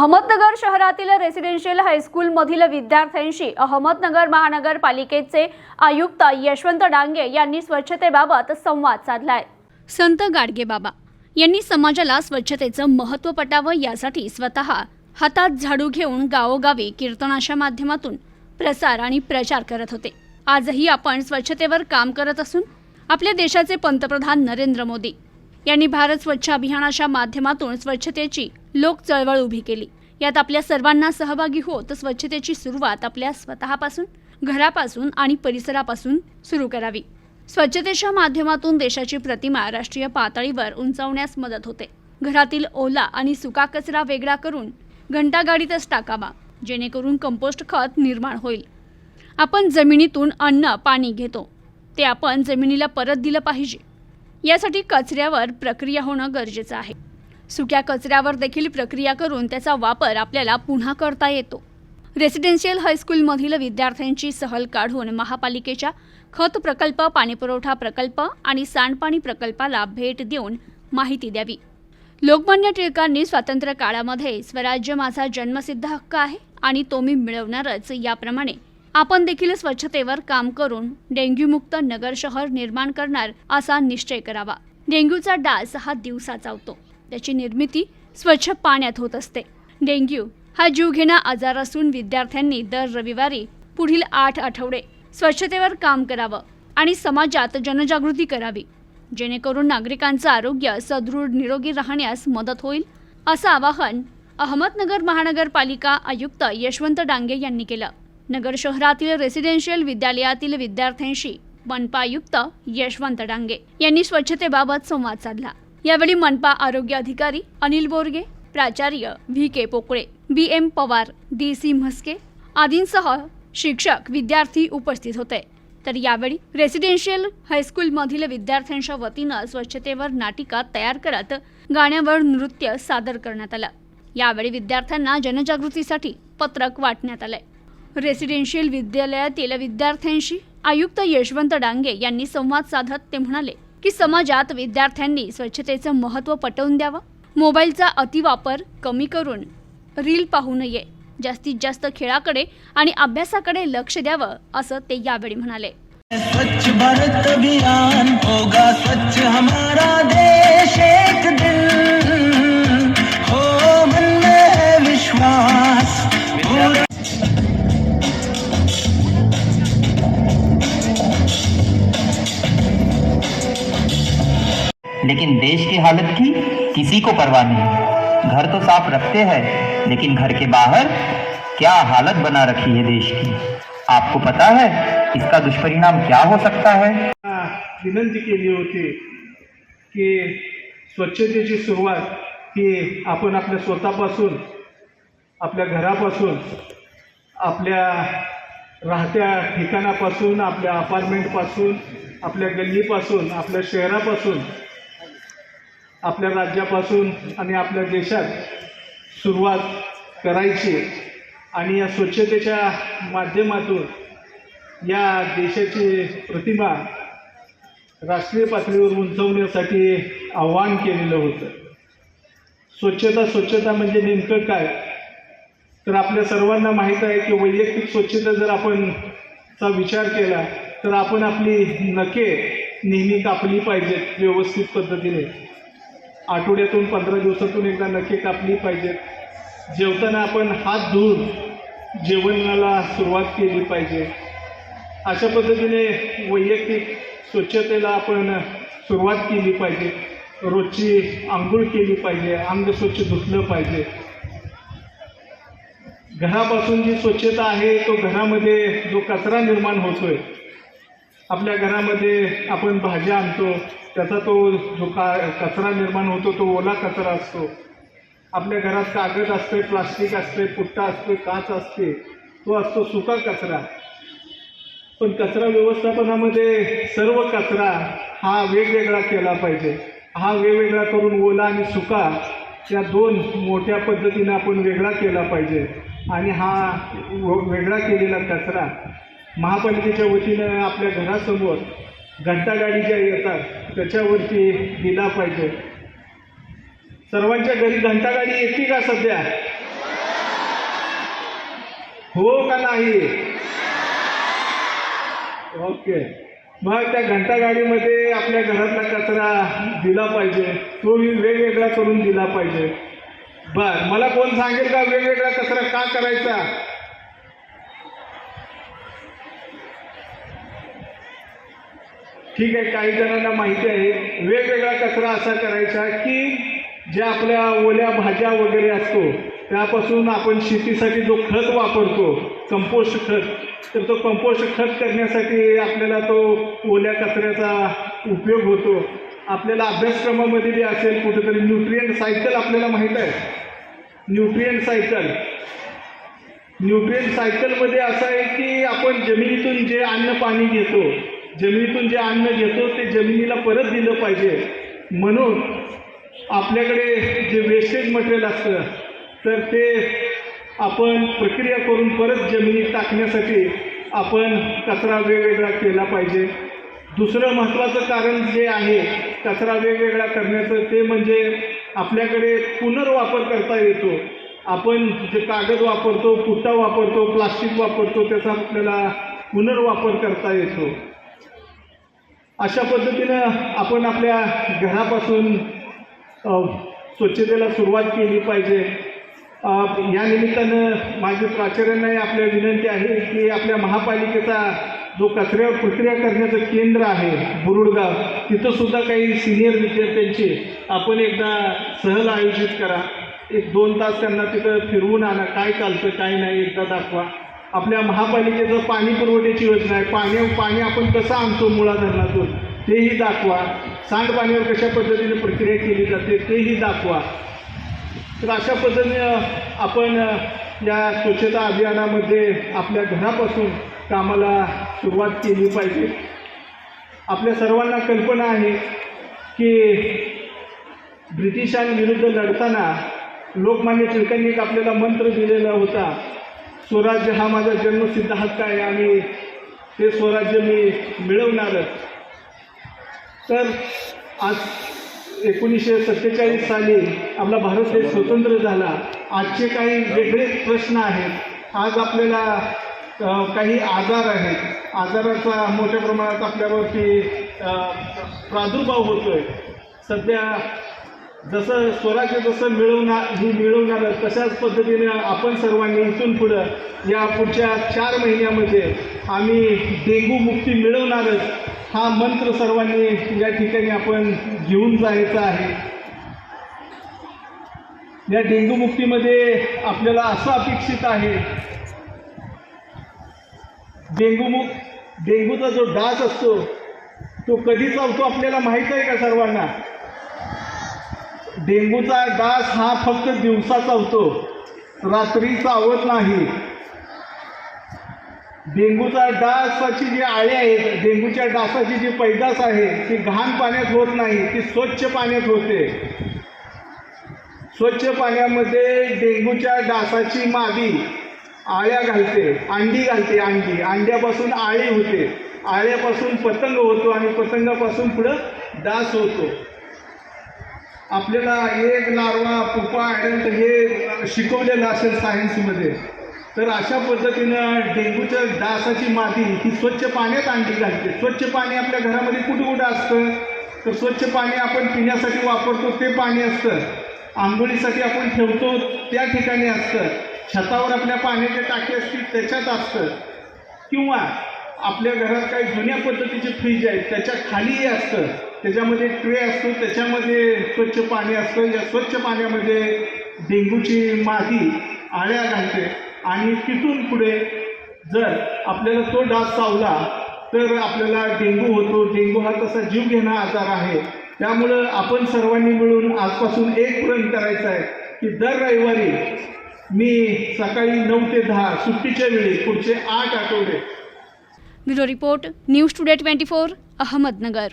अहमदनगर शहरातील रेसिडेन्शियल हायस्कूलमधील विद्यार्थ्यांशी अहमदनगर महानगरपालिकेचे आयुक्त यशवंत डांगे यांनी स्वच्छतेबाबत संवाद साधलाय. संत गाडगे बाबा यांनी समाजाला स्वच्छतेचं महत्त्व पटावं यासाठी स्वतः हातात झाडू घेऊन गावोगावी कीर्तनाच्या माध्यमातून प्रसार आणि प्रचार करत होते. आजही आपण स्वच्छतेवर काम करत असून आपल्या देशाचे पंतप्रधान नरेंद्र मोदी यांनी भारत स्वच्छ अभियानाच्या माध्यमातून स्वच्छतेची लोक चळवळ उभी केली. यात आपल्या सर्वांना सहभागी होत स्वच्छतेची सुरुवात आपल्या स्वतःपासून घरापासून आणि परिसरापासून सुरू करावी. स्वच्छतेच्या माध्यमातून देशाची प्रतिमा राष्ट्रीय पातळीवर उंचावण्यास मदत होते. घरातील ओला आणि सुका कचरा वेगळा करून घंटागाडीतच टाकावा जेणेकरून कंपोस्ट खत निर्माण होईल. आपण जमिनीतून अन्न पाणी घेतो. ते आपण जमिनीला परत दिलं पाहिजे. यासाठी कचऱ्यावर प्रक्रिया होणं गरजेचं आहे. सुक्या कचऱ्यावर देखील प्रक्रिया करून त्याचा वापर आपल्याला पुन्हा करता येतो. रेसिडेन्शियल हायस्कूलमधील विद्यार्थ्यांची सहल काढून महापालिकेच्या खत प्रकल्प पाणीपुरवठा प्रकल्प आणि सांडपाणी प्रकल्पाला भेट देऊन माहिती द्यावी. लोकमान्य टिळकांनी स्वातंत्र्य काळामध्ये स्वराज्य माझा जन्मसिद्ध हक्क आहे आणि तो मी मिळवणारच याप्रमाणे आपण देखील स्वच्छतेवर काम करून डेंग्यूमुक्त नगर शहर निर्माण करणार असा निश्चय करावा. डेंग्यूचा डास हा दिवसा चावतो. त्याची निर्मिती स्वच्छ पाण्यात होत असते. डेंग्यू हा जीवघेणा आजार असून विद्यार्थ्यांनी दर रविवारी पुढील आठ आठवडे स्वच्छतेवर काम करावं आणि समाजात जनजागृती करावी. जेणेकरून नागरिकांचं आरोग्य सदृढ निरोगी राहण्यास मदत होईल असं आवाहन अहमदनगर महानगरपालिका आयुक्त यशवंत डांगे यांनी केलं. नगर शहरातील रेसिडेन्शियल विद्यालयातील विद्यार्थ्यांशी मनपा आयुक्त यशवंत डांगे यांनी स्वच्छतेबाबत संवाद साधला. यावेळी मनपा आरोग्य अधिकारी अनिल बोरगे प्राचार्य V K Pokale B M Pawar D C Mhaske आदींसह शिक्षक विद्यार्थी उपस्थित होते. तर यावेळी रेसिडेन्शियल हायस्कूलमधील विद्यार्थ्यांच्या वतीनं स्वच्छतेवर नाटिका तयार करत गाण्यावर नृत्य सादर करण्यात आलं. यावेळी विद्यार्थ्यांना जनजागृतीसाठी पत्रक वाटण्यात आलंय. रेसिडेन्शियल विद्यालयातील विद्यार्थ्यांशी आयुक्त यशवंत डांगे यांनी संवाद साधत ते म्हणाले की समाजात विद्यार्थ्यांनी स्वच्छतेचं महत्त्व पटवून द्यावं. मोबाईलचा अतिवापर कमी करून रील पाहू नये जास्तीत जास्त खेळाकडे आणि अभ्यासाकडे लक्ष द्यावं असं ते यावेळी म्हणाले. स्वच्छ भारत अभियान होगा स्वच्छ हमारा लेकिन देश की हालत की किसी को परवाह नहीं। घर तो साफ़ रखते हैं, लेकिन घर के बाहर क्या हालत बना रखी है देश की? आपको पता है इसका दुष्परिणाम क्या हो सकता है? विनंती केली होती की स्वच्छतेची सुरुवात ही आपण आपल्या स्वतःपासून, आपल्या घरापासून, आपल्या राहत्या ठिकाणापासून, आपल्या अपार्टमेंटपासून आपल्या गल्लीपासून, आपल्या शहरापासून आपल्या राज्यापासून आणि आपल्या देशात सुरुवात करायची आणि या स्वच्छतेच्या माध्यमातून या देशाची प्रतिमा राष्ट्रीय पातळीवर उंचवण्यासाठी आव्हान केलेलं होतं. स्वच्छता स्वच्छता म्हणजे नेमकं काय? तर आपल्या सर्वांना माहीत आहे की वैयक्तिक स्वच्छता जर आपण चा विचार केला तर आपण आपली नखे नेहमी कापली पाहिजेत व्यवस्थित पद्धतीने. आठवड्यातून पंधरा दिवसातून एकदा नखे कापली पाहिजेत. जेवताना आपण हात धुवून जेवणाला सुरुवात केली पाहिजे. अशा पद्धतीने वैयक्तिक स्वच्छतेला आपण सुरुवात केली पाहिजे. रोजची आंघोळ केली पाहिजे. अंग स्वच्छ धुतलं पाहिजे. घरापासून जी स्वच्छता आहे तो घरामध्ये जो कचरा निर्माण होतोय आपल्या घरामध्ये आपण भाज्या आणतो त्याचा तो जो का कचरा निर्माण होतो तो ओला कचरा असतो. आपल्या घरात कागद असते प्लास्टिक असते पुट्टा असते काच असते तो असतो सुका कचरा. पण कचरा व्यवस्थापनामध्ये सर्व कचरा हा वेगवेगळा केला पाहिजे. हा वेगवेगळा करून ओला आणि सुका या दोन मोठ्या पद्धतीने आपण वेगळा केला पाहिजे. आणि हा व- वेगळा केलेला कचरा महापालिकेच्या वतीनं आपल्या घरासमोर घंटागाडी ज्या येतात त्याच्यावरती दिला पाहिजे. सर्वांच्या घरी घंटागाडी येते का सध्या? हो का नाही? ओके. मग त्या घंटागाडीमध्ये आपल्या घरातला कचरा दिला पाहिजे. तो वेगवेगळा करून दिला पाहिजे. बर मला कोण सांगेल का वेगवेगळा कचरा का करायचा? ठीक आहे काही जणांना माहिती आहे वेगवेगळा कचरा असा करायचा की ज्या आपल्या ओल्या भाज्या वगैरे असतो त्यापासून आपण शेतीसाठी जो खत वापरतो कंपोस्ट खत तर तो कंपोस्ट खत करण्यासाठी आपल्याला तो ओल्या कचऱ्याचा उपयोग होतो. आपल्याला अभ्यासक्रमामध्ये जे असेल कुठेतरी न्यूट्रियंट सायकल आपल्याला माहीत आहे. न्यूट्रियंट सायकल न्यूट्रियंट सायकलमध्ये असं आहे की आपण जमिनीतून जे अन्न पाणी घेतो जमिनीतून जे अन्न घेतो ते जमिनीला परत दिलं पाहिजे. म्हणून आपल्याकडे जे वेस्टेज मटेरियल असतं तर ते आपण प्रक्रिया करून परत जमिनीत टाकण्यासाठी आपण कचरा वेगवेगळा केला पाहिजे. दुसरं महत्त्वाचं कारण जे आहे कचरा वेगवेगळा करण्याचं ते म्हणजे आपल्याकडे पुनर्वापर करता येतो. आपण जे कागद वापरतो पुट्टा वापरतो प्लास्टिक वापरतो त्याचा आपल्याला पुनर्वापर करता येतो. अशा पद्धतीनं आपण आपल्या घरापासून स्वच्छतेला सुरुवात केली पाहिजे. या निमित्तानं माझी प्राचार्यांनाही आपल्या विनंती आहे की आपल्या महापालिकेचा जो कचऱ्यावर प्रक्रिया करण्याचं केंद्र आहे बुरुडगाव तिथंसुद्धा काही सिनियर विद्यार्थ्यांची आपण एकदा सहल आयोजित करा. एक दोन तास त्यांना तिथं फिरवून आणा काय चालतं काय नाही एकदा दाखवा. आपल्या महापालिकेचं पाणी पुरवठ्याची योजना आहे. पाणी पाणी आपण कसं आणतो मुळा धरणातून? तेही दाखवा. सांडपाण्यावर कशा पद्धतीने प्रक्रिया केली जाते तेही दाखवा. तर अशा पद्धतीनं आपण या स्वच्छता अभियानामध्ये आपल्या घरापासून कामाला सुरुवात केली पाहिजे. आपल्या सर्वांना कल्पना आहे की ब्रिटिशांविरुद्ध लढताना लोकमान्य टिळकांनी एक आपल्याला मंत्र दिलेला होता स्वराज्य हा माझा जन्मसिद्ध हक्क आहे आणि ते स्वराज्य मी मिळवणारच तर आज एकोणीसशे सत्तेचाळीस साली आपला भारत देश स्वतंत्र झाला. आजचे काही वेगळे प्रश्न आहेत. आज आपल्याला काही आजार आहेत. आजाराचा मोठ्या प्रमाणात आपल्यावरती प्रादुर्भाव प्रादुर्भाव होतोय. सध्या जसं स्वराज्य जसं मिळवणार ही मिळवणार तशाच पद्धतीने आपण सर्वांनी इथून पुढं या पुढच्या चार महिन्यामध्ये आम्ही डेंगू मुक्ती मिळवणारच हा मंत्र सर्वांनी या ठिकाणी आपण घेऊन जायचा आहे. या डेंगू मुक्तीमध्ये आपल्याला असं अपेक्षित आहे. डेंगू मुक डेंगूचा जो डास असतो तो कधी चालतो आपल्याला माहीत आहे का सर्वांना? डेंगूचा डास हा फक्त दिवसा चावतो रात्री चावत नाही. डेंगूचा डासाची जी आळे आहेत डेंगूच्या डासाची जी पैदास आहे ती घाण पाण्यात होत नाही ती स्वच्छ पाण्यात होते. स्वच्छ पाण्यामध्ये डेंगूच्या डासाची मादी आळ्या घालते अंडी घालते अंडी. अंड्यापासून आळी होते. आळ्यापासून पतंग होतो आणि पतंगापासून पुढं डास होतो. आपल्याला एक लार्वा पुपा ॲडल्ट हे शिकवलेलं असेल सायन्समध्ये तर अशा पद्धतीनं डेंग्यूच्या डासाची माती ही स्वच्छ पाण्यात आणली जाते. स्वच्छ पाणी आपल्या घरामध्ये कुठं कुठं असतं? तर स्वच्छ पाणी आपण पिण्यासाठी वापरतो ते पाणी असतं. आंघोळीसाठी आपण ठेवतो त्या ठिकाणी असतं. छतावर आपल्या पाण्याच्या टाकी असतील त्याच्यात असतं. किंवा आपल्या घरात काही जुन्या पद्धतीचे फ्रीज आहेत त्याच्या खालीही असतं. त्याच्यामध्ये ट्रे असतो त्याच्यामध्ये स्वच्छ पाणी असतं. या स्वच्छ पाण्यामध्ये डेंग्यूची माती आळ्या घालते. आणि तिथून पुढे जर आपल्याला तो डास चावला तर आपल्याला डेंग्यू होतो. डेंग्यू हा तसा जीव घेणा आजार आहे. त्यामुळं आपण सर्वांनी मिळून आजपासून एक प्रण करायचं आहे की दर रविवारी मी सकाळी नऊ ते दहा सुट्टीच्या वेळी पुढचे आठ आठवडे bureau report news today twenty four Ahmednagar.